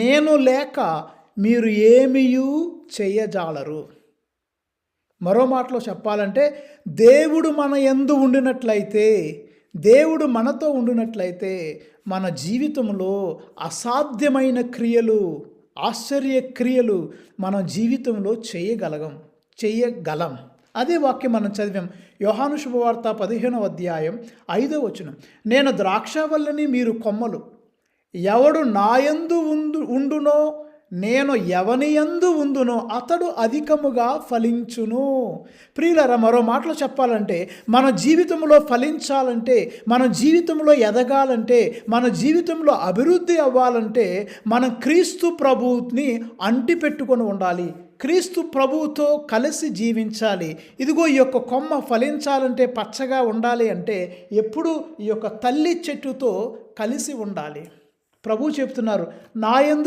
నేను లేక మీరు ఏమియూ చెయ్యజాలరు. మరో మాటలో చెప్పాలంటే దేవుడు మన ఎందు ఉండినట్లయితే దేవుడు మనతో ఉండినట్లయితే మన జీవితంలో అసాధ్యమైన క్రియలు ఆశ్చర్య క్రియలు మన జీవితంలో చేయగలగం చేయగలం అదే వాక్యం మనం చదివాం. యోహాను శుభవార్త పదిహేనవ అధ్యాయం ఐదో వచనం. నేను ద్రాక్షవల్లని మీరు కొమ్మలు ఎవడు నాయందు ఉండు ఉండునో నేను ఎవనియందు ఉందునో అతడు అధికముగా ఫలించును. ప్రియులరా మరో మాటలు చెప్పాలంటే మన జీవితంలో ఫలించాలంటే మన జీవితంలో ఎదగాలంటే మన జీవితంలో అభివృద్ధి అవ్వాలంటే మనం క్రీస్తు ప్రభువుని అంటిపెట్టుకొని ఉండాలి. క్రీస్తు ప్రభువుతో కలిసి జీవించాలి. ఇదిగో ఈ యొక్క కొమ్మ ఫలించాలంటే పచ్చగా ఉండాలి అంటే ఎప్పుడు ఈ యొక్క తల్లి చెట్టుతో కలిసి ఉండాలి. ప్రభు చెప్తున్నారు నా యందు